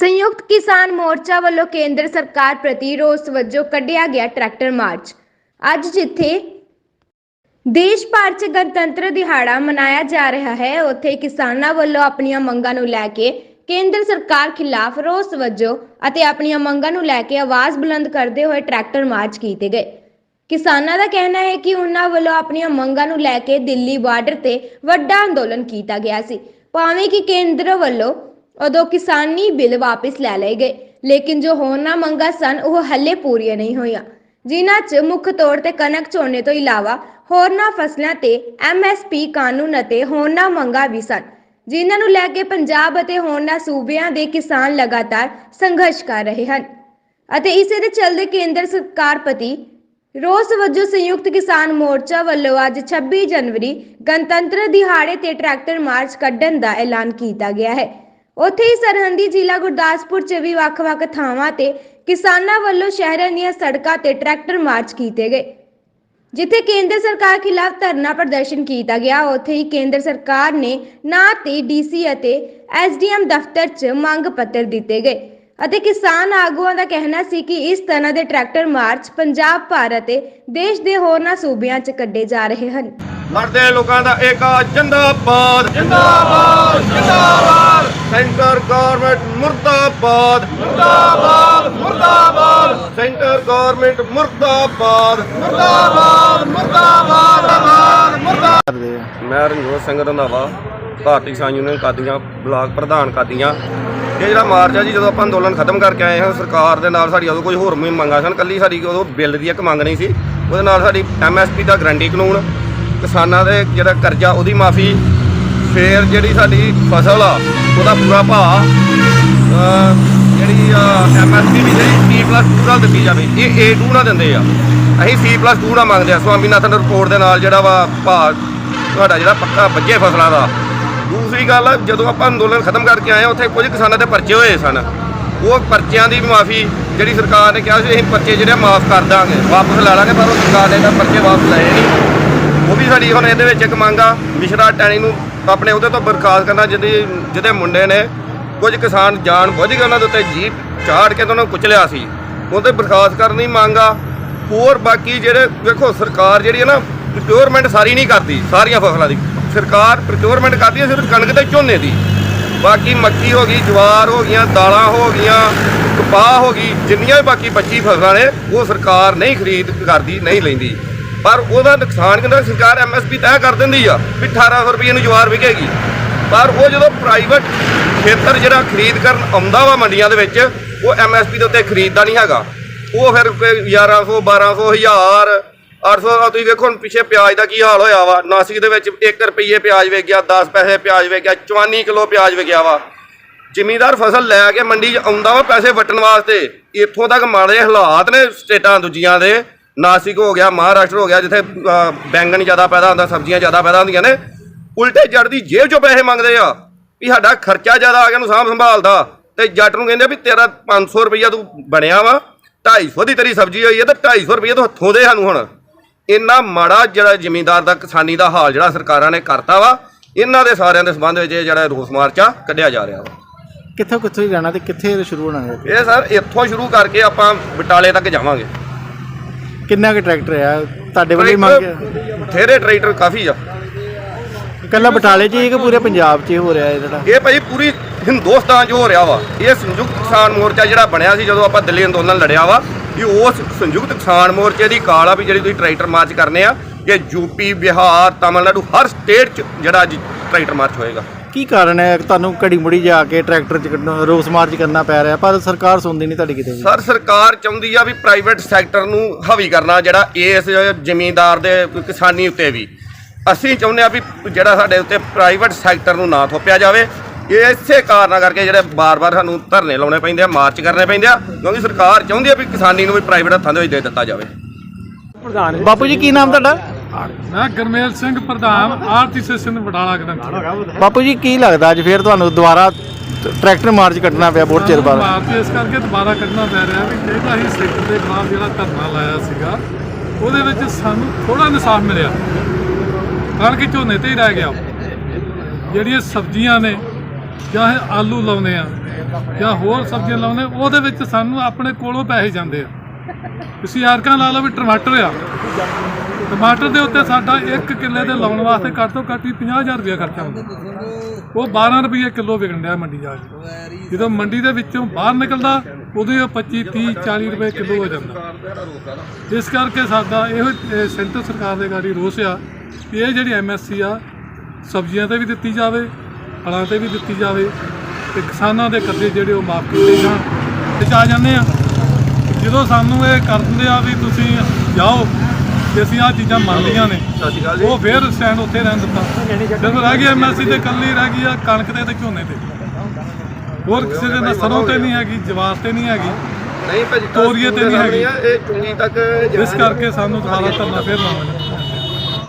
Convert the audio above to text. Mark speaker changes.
Speaker 1: ਸੰਯੁਕਤ ਕਿਸਾਨ ਮੋਰਚਾ ਵੱਲੋਂ ਕੇਂਦਰ ਸਰਕਾਰ ਪ੍ਰਤੀ ਰੋਸ ਵਜੋਂ ਕੱਢਿਆ ਗਿਆ ਟਰੈਕਟਰ ਮਾਰਚ। ਅੱਜ ਜਿੱਥੇ ਦੇਸ਼ ਭਰ 'ਚ ਗਣਤੰਤਰ ਦਿਹਾੜਾ ਮਨਾਇਆ ਜਾ ਰਿਹਾ ਹੈ, ਉੱਥੇ ਕਿਸਾਨਾਂ ਵੱਲੋਂ ਆਪਣੀਆਂ ਮੰਗਾਂ ਨੂੰ ਲੈ ਕੇ ਕੇਂਦਰ ਸਰਕਾਰ ਖਿਲਾਫ ਰੋਸ ਵਜੋਂ ਅਤੇ ਆਪਣੀਆਂ ਮੰਗਾਂ ਨੂੰ ਲੈ ਕੇ ਆਵਾਜ਼ ਬੁਲੰਦ ਕਰਦੇ ਹੋਏ ਟਰੈਕਟਰ ਮਾਰਚ ਕੀਤੇ ਗਏ। ਕਿਸਾਨਾਂ ਦਾ ਕਹਿਣਾ ਹੈ ਕਿ ਉਹਨਾਂ ਵੱਲੋਂ ਆਪਣੀਆਂ ਮੰਗਾਂ ਨੂੰ ਲੈ ਕੇ ਦਿੱਲੀ ਬਾਰਡਰ ਤੇ ਵੱਡਾ ਅੰਦੋਲਨ ਕੀਤਾ ਗਿਆ ਸੀ। ਭਾਵੇਂ ਕਿ ਕੇਂਦਰ ਵੱਲੋਂ ਉਦੋਂ ਕਿਸਾਨੀ ਬਿੱਲ ਵਾਪਸ ਲੈ ਲਏ ਗਏ। ਲੇਕਿਨ ਜੋ ਹੋਰਨਾਂ ਮੰਗਾਂ ਸਨ, ਉਹ ਹੱਲੇ ਪੂਰੀਆਂ ਨਹੀਂ ਹੋਈਆਂ। ਜਿਨ੍ਹਾਂ 'ਚ ਮੁੱਖ ਤੌਰ ਤੇ ਕਣਕ ਝੋਨੇ ਤੋਂ ਇਲਾਵਾ ਹੋਰਨਾਂ ਫਸਲਾਂ ਤੇ ਐਮਐਸਪੀ ਕਾਨੂੰਨ ਅਤੇ ਹੋਰਨਾਂ ਮੰਗਾਂ ਵੀ ਸਨ, ਜਿਨ੍ਹਾਂ ਨੂੰ ਲੈ ਕੇ ਪੰਜਾਬ ਅਤੇ ਹੋਰਨਾਂ ਸੂਬਿਆਂ ਦੇ ਕਿਸਾਨ ਲਗਾਤਾਰ ਸੰਘਰਸ਼ ਕਰ ਰਹੇ ਹਨ। ਅਤੇ ਇਸੇ ਦੇ ਚੱਲਦੇ ਕੇਂਦਰ ਸਰਕਾਰ ਪਤੀ ਰੋਸ ਵਜੋਂ ਸੰਯੁਕਤ ਕਿਸਾਨ ਮੋਰਚਾ ਵੱਲੋਂ ਅੱਜ 26 ਜਨਵਰੀ ਗਣਤੰਤਰ ਦਿਹਾੜੇ ਤੇ ਟਰੈਕਟਰ ਮਾਰਚ ਕੱਢਣ ਦਾ ਐਲਾਨ ਕੀਤਾ ਗਿਆ ਹੈ। ਉੱਥੇ ਹੀ ਸਰਹੰਦੀ ਜ਼ਿਲ੍ਹਾ ਗੁਰਦਾਸਪੁਰ 'ਚ ਵੀ ਵੱਖ-ਵੱਖ ਥਾਵਾਂ ਤੇ ਕਿਸਾਨਾਂ ਵੱਲੋਂ ਸ਼ਹਿਰਾਂ ਦੀਆਂ ਸੜਕਾਂ ਤੇ ਟਰੈਕਟਰ ਮਾਰਚ ਕੀਤੇ ਗਏ, ਜਿੱਥੇ ਕੇਂਦਰ ਸਰਕਾਰ ਖਿਲਾਫ ਧਰਨਾ ਪ੍ਰਦਰਸ਼ਨ ਕੀਤਾ ਗਿਆ। ਉੱਥੇ ਹੀ ਕੇਂਦਰ ਸਰਕਾਰ ਨੇ ਨਾ ਤੇ ਡੀਸੀ ਅਤੇ ਐਸਡੀਐਮ ਦਫ਼ਤਰ 'ਚ ਮੰਗ ਪੱਤਰ ਦਿੱਤੇ ਗਏ ਅਤੇ ਕਿਸਾਨ ਆਗੂਆਂ ਦਾ ਕਹਿਣਾ ਸੀ ਕਿ ਇਸ ਤਰ੍ਹਾਂ ਦੇ ਟਰੈਕਟਰ ਮਾਰਚ ਪੰਜਾਬ, ਭਾਰਤ ਅਤੇ ਦੇਸ਼ ਦੇ ਹੋਰਨਾਂ ਸੂਬਿਆਂ 'ਚ ਕੱਢੇ ਜਾ ਰਹੇ ਹਨ।
Speaker 2: ਲੜਦੇ ਲੋਕਾਂ ਦਾ ਏਕਾ ਜਿੰਦਾਬਾਦ। ਜਿੰਦਾਬਾਦ ਜਿੰਦਾਬਾਦ। ਸੈਂਟਰ ਗਵਰਨਮੈਂਟ ਮੁਰਦਾਬਾਦ। ਮੁਰਦਾਬਾਦ ਮੁਰਦਾਬਾਦ। ਸੈਂਟਰ ਗਵਰਨਮੈਂਟ ਮੁਰਦਾਬਾਦ। ਮੁਰਦਾਬਾਦ ਮੁਰਦਾਬਾਦ ਮੁਰਦਾਬਾਦ ਮੈਂ ਰਣਜੋਤ ਸਿੰਘ ਰੰਧਾਵਾ ਭਾਰਤੀ ਕਿਸਾਨ ਯੂਨੀਅਨ ਕਾਦੀਆਂ ਬਲਾਕ ਪ੍ਰਧਾਨ ਕਾਦੀਆਂ। ਇਹ ਜਿਹੜਾ ਮਾਰਚ ਆ ਜੀ ਜਦੋਂ ਆਪਾਂ ਅੰਦੋਲਨ ਖਤਮ ਕਰਕੇ ਆਏ ਹਾਂ ਸਰਕਾਰ ਦੇ ਨਾਲ ਸਾਡੀ ਉਦੋਂ ਕੋਈ ਹੋਰ ਮੁਹਿੰਮ ਮੰਗਾਂ ਸਨ ਕੱਲੀ ਸਾਡੀ ਉਦੋਂ ਬਿੱਲ ਦੀ ਇੱਕ ਮੰਗ ਨਹੀਂ ਸੀ। ਉਹਦੇ ਨਾਲ ਸਾਡੀ ਐਮਐਸਪੀ ਦਾ ਗਰੰਟੀ ਕਾਨੂੰਨ ਕਿਸਾਨਾਂ ਦੇ ਜਿਹੜਾ ਕਰਜ਼ਾ ਉਹਦੀ ਮਾਫੀ ਫੇਰ ਜਿਹੜੀ ਸਾਡੀ ਫਸਲ ਆ ਉਹਦਾ ਪੂਰਾ ਭਾਅ ਅਹ ਜਿਹੜੀ ਐਮਐਸਪੀ ਵੀ ਜਿਹੜੀ C+2 ਨਾਲ ਦਿੱਤੀ ਜਾਵੇ ਇਹ A2 ਨਾਲ ਦਿੰਦੇ ਆ। ਅਸੀਂ C+2 ਨਾਲ ਮੰਗਦੇ ਆ ਸਵਾਮੀਨਾਥਨ ਰਿਪੋਰਟ ਦੇ ਨਾਲ ਜਿਹੜਾ ਵਾ ਭਾਅ ਤੁਹਾਡਾ ਜਿਹੜਾ ਪੱਕਾ ਵੱਜੇ ਫਸਲਾਂ ਦਾ। ਦੂਸਰੀ ਗੱਲ ਜਦੋਂ ਆਪਾਂ ਅੰਦੋਲਨ ਖਤਮ ਕਰਕੇ ਆਏ ਹਾਂ, ਉੱਥੇ ਕੁਝ ਕਿਸਾਨਾਂ ਦੇ ਪਰਚੇ ਹੋਏ ਸਨ। ਉਹ ਪਰਚਿਆਂ ਦੀ ਵੀ ਮਾਫੀ ਜਿਹੜੀ ਸਰਕਾਰ ਨੇ ਕਿਹਾ ਸੀ ਅਸੀਂ ਪਰਚੇ ਜਿਹੜੇ ਮਾਫ ਕਰ ਦਾਂਗੇ ਵਾਪਸ ਲੈ ਲਾਂਗੇ ਪਰ ਉਹ ਸਰਕਾਰ ਨੇ ਤਾਂ ਪਰਚੇ ਵਾਪਸ ਲਏ ਨਹੀਂ। ਉਹ ਵੀ ਸਾਡੀ ਹੁਣ ਇਹਦੇ ਵਿੱਚ ਇੱਕ ਮੰਗ ਆ ਮਿਸ਼ਰਾ ਟੈਣੀ ਨੂੰ ਆਪਣੇ ਉਹਦੇ ਤੋਂ ਬਰਖਾਸਤ ਕਰਨਾ, ਜਿਹਦੇ ਜਿਹਦੇ ਮੁੰਡੇ ਨੇ ਕੁਝ ਕਿਸਾਨ ਜਾਣ ਬੁੱਝ ਕੇ ਉਹਨਾਂ ਦੇ ਉੱਤੇ ਜੀਪ ਚਾੜ ਕੇ ਤੇ ਉਹਨਾਂ ਨੂੰ ਕੁਚਲਿਆ ਸੀ। ਉਹਦੇ ਬਰਖਾਸਤ ਕਰਨ ਦੀ ਮੰਗ ਆ। ਹੋਰ ਬਾਕੀ ਜਿਹੜੇ ਵੇਖੋ, ਸਰਕਾਰ ਜਿਹੜੀ ਹੈ ਨਾ ਪ੍ਰੋਕਿਉਰਮੈਂਟ ਸਾਰੀ ਨਹੀਂ ਕਰਦੀ, ਸਾਰੀਆਂ ਫਸਲਾਂ ਦੀ। ਸਰਕਾਰ ਪ੍ਰੋਕਿਉਰਮੈਂਟ ਕਰਦੀ ਹੈ, ਸਿਰਫ ਕਣਕ ਤੇ ਝੋਨੇ ਦੀ। ਬਾਕੀ ਮੱਕੀ ਹੋ ਗਈ, ਜਵਾਰ ਹੋ ਗਈਆਂ, ਦਾਲਾਂ ਹੋ ਗਈਆਂ, ਕਪਾਹ ਹੋ ਗਈ, ਜਿੰਨੀਆਂ ਵੀ ਬਾਕੀ 25 ਫਸਲਾਂ ਨੇ, ਉਹ ਸਰਕਾਰ ਨਹੀਂ ਖਰੀਦ ਕਰਦੀ, ਨਹੀਂ ਲੈਂਦੀ। ਪਰ ਉਹਦਾ ਨੁਕਸਾਨ ਕਿੰਨਾ, ਸਰਕਾਰ ਐਮਐਸਪੀ ਤੈਅ ਕਰ ਦਿੰਦੀ ਆ ਵੀ 1800 ਰੁਪਏ ਨੂੰ ਜਵਾਰ ਵਿਕੇਗੀ। ਪਰ ਉਹ ਜਦੋਂ ਪ੍ਰਾਈਵੇਟ ਖੇਤਰ ਜਿਹੜਾ ਖਰੀਦ ਕਰਨ ਆਉਂਦਾ ਵਾ ਮੰਡੀਆਂ ਦੇ ਵਿੱਚ, ਉਹ ਐਮਐਸਪੀ ਦੇ ਉੱਤੇ ਖਰੀਦਦਾ ਨਹੀਂ ਹੈਗਾ। ਉਹ ਫਿਰ ਕੋਈ 1100 1200 1000 800 ਦਾ ਤੁਸੀਂ ਵੇਖੋ ਹੁਣ ਪਿੱਛੇ ਪਿਆਜ਼ ਦਾ ਕੀ ਹਾਲ ਹੋਇਆ ਵਾ। ਨਾਸਿਕ ਦੇ ਵਿੱਚ 1 ਰੁਪਏ ਪਿਆਜ਼ ਵੇਚ ਗਿਆ 10 ਪੈਸੇ ਪਿਆਜ਼ ਵੇਚ ਗਿਆ 54 ਕਿਲੋ ਪਿਆਜ਼ ਵਿਕਿਆ ਵਾ। ਜ਼ਿਮੀਦਾਰ ਫਸਲ ਲੈ ਕੇ ਮੰਡੀ 'ਚ ਆਉਂਦਾ ਵਾ ਪੈਸੇ ਵਟਣ ਵਾਸਤੇ। ਇੱਥੋਂ ਤੱਕ ਮਾੜੇ ਹਾਲਾਤ ਨੇ ਸਟੇਟਾਂ ਦੂਜੀਆਂ ਦੇ। ਨਾਸਿਕ ਹੋ ਗਿਆ ਮਹਾਰਾਸ਼ਟਰ ਹੋ ਗਿਆ ਜਿੱਥੇ ਬੈਂਗਣ ਜ਼ਿਆਦਾ ਪੈਦਾ ਹੁੰਦਾ ਸਬਜ਼ੀਆਂ ਜ਼ਿਆਦਾ ਪੈਦਾ ਹੁੰਦੀਆਂ ਨੇ ਉਲਟੇ ਜੜ ਦੀ ਜੇਬ 'ਚੋਂ ਪੈਸੇ ਮੰਗਦੇ ਆ ਵੀ ਸਾਡਾ ਖਰਚਾ ਜ਼ਿਆਦਾ ਆ ਗਿਆ ਨੂੰ ਸਾਂਭ ਸੰਭਾਲਦਾ। ਤੇ ਜੱਟ ਨੂੰ ਕਹਿੰਦੇ ਵੀ ਤੇਰਾ 500 ਰੁਪਈਆ ਤੂੰ ਬਣਿਆ ਵਾ 250 ਦੀ ਤੇਰੀ ਸਬਜ਼ੀ ਹੋਈ ਹੈ ਤੇ 250 ਰੁਪਈਆ ਤੂੰ ਹੱਥੋਂ ਦੇ ਸਾਨੂੰ ਹੁਣ। ਇੰਨਾ ਮਾੜਾ ਜਿਹੜਾ ਜ਼ਿਮੀਂਦਾਰ ਦਾ ਕਿਸਾਨੀ ਦਾ ਹਾਲ ਜਿਹੜਾ ਸਰਕਾਰਾਂ ਨੇ ਕਰਤਾ ਵਾ ਇਹਨਾਂ ਦੇ ਸਾਰਿਆਂ ਦੇ ਸੰਬੰਧ ਵਿੱਚ ਇਹ ਜਿਹੜਾ ਰੋਸ ਮਾਰਚ ਕੱਢਿਆ ਜਾ ਰਿਹਾ ਵਾ।
Speaker 3: ਕਿੱਥੋਂ ਕਿੱਥੋਂ ਹੀ ਜਾਣਾ ਤੇ ਕਿੱਥੇ ਸ਼ੁਰੂ ਹੋਣਾ
Speaker 2: ਇਹ ਸਰ ਇੱਥੋਂ ਸ਼ੁਰੂ ਕਰਕੇ ਆਪਾਂ ਬਟਾਲੇ ਤੱਕ ਜਾਵਾਂਗੇ।
Speaker 3: ਕਿੰਨਾ ਕੁ ਟਰੈਕਟਰ ਆ? ਤੁਹਾਡੇ ਵੱਲੋਂ ਹੀ ਮੰਗ
Speaker 2: ਥੇਰੇ ਟਰੈਕਟਰ ਕਾਫੀ ਆ।
Speaker 3: ਕੱਲਾ ਬਟਾਲੇ 'ਚ ਹੀ ਕਿ ਪੂਰੇ ਪੰਜਾਬ 'ਚ ਹੀ ਰਿਹਾ ਇਹ ਜਿਹੜਾ?
Speaker 2: ਇਹ ਭਾਈ ਪੂਰੀ ਹਿੰਦੁਸਤਾਨ 'ਚ ਹੋ ਰਿਹਾ ਵਾ। ਇਹ ਸੰਯੁਕਤ ਕਿਸਾਨ ਮੋਰਚਾ ਜਿਹੜਾ ਬਣਿਆ ਸੀ ਜਦੋਂ ਆਪਾਂ ਦਿੱਲੀ ਅੰਦੋਲਨ ਲੜਿਆ ਵਾ ਇਹ ਉਸ ਸੰਯੁਕਤ ਕਿਸਾਨ ਮੋਰਚੇ ਦੀ ਕਾਲ ਆ ਵੀ ਜਿਹੜੀ ਤੁਸੀਂ ਟਰੈਕਟਰ ਮਾਰਚ ਕਰਨੇ ਆ ਇਹ ਯੂਪੀ ਬਿਹਾਰ ਤਾਮਿਲਨਾਡੂ ਹਰ ਸਟੇਟ 'ਚ ਜਿਹੜਾ ਅੱਜ ਟਰੈਕਟਰ ਮਾਰਚ ਹੋਏਗਾ।
Speaker 3: ਕੀ ਕਾਰਨ ਹੈ ਕਿ ਤੁਹਾਨੂੰ ਘੜੀ ਮੁੜੀ ਜਾ ਕੇ ਟਰੈਕਟਰ 'ਚ ਕੱਢਣਾ ਰੋਸ ਮਾਰਚ ਕਰਨਾ ਪੈ ਰਿਹਾ? ਪਰ ਸਰਕਾਰ ਸੁਣਦੀ ਨਹੀਂ ਤੁਹਾਡੀ ਕਿਤੇ ਵੀ।
Speaker 2: ਸਰ ਸਰਕਾਰ ਚਾਹੁੰਦੀ ਆ ਵੀ ਪ੍ਰਾਈਵੇਟ ਸੈਕਟਰ ਨੂੰ ਹਾਵੀ ਕਰਨਾ ਜਿਹੜਾ ਇਸ ਜ਼ਮੀਂਦਾਰ ਦੇ ਕਿਸਾਨੀ ਉੱਤੇ ਵੀ। ਅਸੀਂ ਚਾਹੁੰਦੇ ਆ ਵੀ ਜਿਹੜਾ ਸਾਡੇ ਉੱਤੇ ਪ੍ਰਾਈਵੇਟ ਸੈਕਟਰ ਨੂੰ ਨਾ ਥੋਪਿਆ ਜਾਵੇ। ਇਹ ਇਸੇ ਕਾਰਨਾਂ ਕਰਕੇ ਜਿਹੜੇ ਬਾਰ-ਬਾਰ ਸਾਨੂੰ ਧਰਨੇ ਲਾਉਣੇ ਪੈਂਦੇ ਆ ਮਾਰਚ ਕਰਨੇ ਪੈਂਦੇ ਆ ਕਿਉਂਕਿ ਸਰਕਾਰ ਚਾਹੁੰਦੀ ਆ ਵੀ ਕਿਸਾਨੀ ਨੂੰ ਵੀ ਪ੍ਰਾਈਵੇਟ ਹੱਥਾਂ ਦੇ ਵਿੱਚ ਦੇ ਦਿੱਤਾ ਜਾਵੇ।
Speaker 3: ਬਾਪੂ ਜੀ ਕੀ ਨਾਮ ਤੁਹਾਡਾ?
Speaker 4: ਮੈਂ ਗਰਮੇਲ ਸਿੰਘ ਪ੍ਰਧਾਨ ਆਰਤੀ ਸੈਸ਼ਨ ਬਟਾਲਾ ਗ੍ਰੰਥੀ
Speaker 3: ਬਾਪੂ ਜੀ ਕੀ ਲੱਗਦਾ ਅੱਜ ਫੇਰ ਤੁਹਾਨੂੰ ਦੁਬਾਰਾ ਟਰੈਕਟਰ ਮਾਰਚ ਕੱਢਣਾ ਪਿਆ ਬਹੁਤ ਚਿਰ ਬਾਅਦ?
Speaker 4: ਭਾਰਤੀ ਇਸ ਕਰਕੇ ਦੁਬਾਰਾ ਕੱਢਣਾ ਪੈ ਰਿਹਾ ਵੀ ਜਿਹੜਾ ਹੀ ਸੈਕਟਰ ਦੇ ਖਿਲਾਫ ਜਿਹੜਾ ਧਰਨਾ ਲਾਇਆ ਸੀਗਾ ਉਹਦੇ ਵਿੱਚ ਸਾਨੂੰ ਥੋੜਾ ਇਨਸਾਫ ਮਿਲਿਆ। ਕਣਕ ਝੋਨੇ ਤੇ ਹੀ ਰਹਿ ਗਿਆ। ਜਿਹੜੀਆਂ ਸਬਜ਼ੀਆਂ ਨੇ ਜਾਂ ਆਲੂ ਲਾਉਂਦੇ ਆ ਜਾਂ ਹੋਰ ਸਬਜ਼ੀਆਂ ਲਾਉਂਦੇ ਉਹਦੇ ਵਿੱਚ ਸਾਨੂੰ ਆਪਣੇ ਕੋਲੋਂ ਪੈਸੇ ਜਾਂਦੇ ਆ। ਤੁਸੀਂ ਯਾਰਕਾਂ ਲਾ ਲਓ ਵੀ ਟਮਾਟਰ ਆ। ਟਮਾਟਰ ਦੇ ਉੱਤੇ ਸਾਡਾ 1 ਕਿੱਲੇ ਦੇ ਲਾਉਣ ਵਾਸਤੇ ਘੱਟ ਤੋਂ ਘੱਟ ਹੀ 50000 ਰੁਪਏ ਖਰਚਾ ਹੁੰਦਾ। ਉਹ 12 ਰੁਪਏ ਕਿਲੋ ਵਿਕਣ ਡਿਆ ਮੰਡੀ ਜਾ ਕੇ। ਜਦੋਂ ਮੰਡੀ ਦੇ ਵਿੱਚੋਂ ਬਾਹਰ ਨਿਕਲਦਾ, ਉਦੋਂ ਹੀ ਉਹ 25 30 40 ਰੁਪਏ ਕਿਲੋ ਹੋ ਜਾਂਦਾ। ਇਸ ਕਰਕੇ ਸਾਡਾ ਇਹੋ ਸੈਂਟਰ ਸਰਕਾਰ ਦੇ ਗਾੜੀ ਰੋਸ ਆ ਕਿ ਇਹ ਜਿਹੜੀ ਐਮਐਸਸੀ ਆ, ਸਬਜ਼ੀਆਂ ਤੇ ਵੀ ਦਿੱਤੀ ਜਾਵੇ, ਫਲਾਂ ਤੇ ਵੀ ਦਿੱਤੀ ਜਾਵੇ ਤੇ ਕਿਸਾਨਾਂ ਦੇ ਕਰਜ਼ੇ ਜਿਹੜੇ ਉਹ ਮਾਫ ਕੀਤੇ ਜਾਣ। ਤੇ ਆ ਜਾਂਦੇ ਆ। ਜਦੋਂ ਸਾਨੂੰ ਇਹ ਕਰ ਦਿੰਦੇ ਆ ਵੀ ਤੁਸੀਂ ਜਾਓ ਤੇ ਅਸੀਂ ਆ ਚੀਜ਼ਾਂ ਮੰਨ ਲਈਆਂ ਨੇ ਉਹ ਫਿਰ ਸਟੈਂਡ ਉੱਥੇ ਰਹਿਣ ਦਿੱਤਾ। ਜਦੋਂ ਰਹਿ ਗਈ ਐਮਐਸਸੀ ਤੇ ਕੱਲੀ ਰਹਿ ਗਈ ਆ ਕਣਕ ਤੇ ਤੇ ਝੋਨੇ ਤੇ। ਹੋਰ ਕਿਸੇ ਦੇ ਨਾ ਸਰੋਂ ਤੇ ਨਹੀਂ ਹੈਗੀ ਜਵਾਰ ਤੇ ਨਹੀਂ ਹੈਗੀ
Speaker 2: ਨਹੀਂ ਭਾਜੀ
Speaker 4: ਤੋਰੀਏ ਤੇ ਨਹੀਂ ਹੈਗੀ।
Speaker 2: ਇਹ ਚੁੰਗੀ ਤੱਕ
Speaker 4: ਇਸ ਕਰਕੇ ਸਾਨੂੰ ਦੁਬਾਰਾ ਧਰਨਾ ਫੇਰ ਲਾਉਣਾ।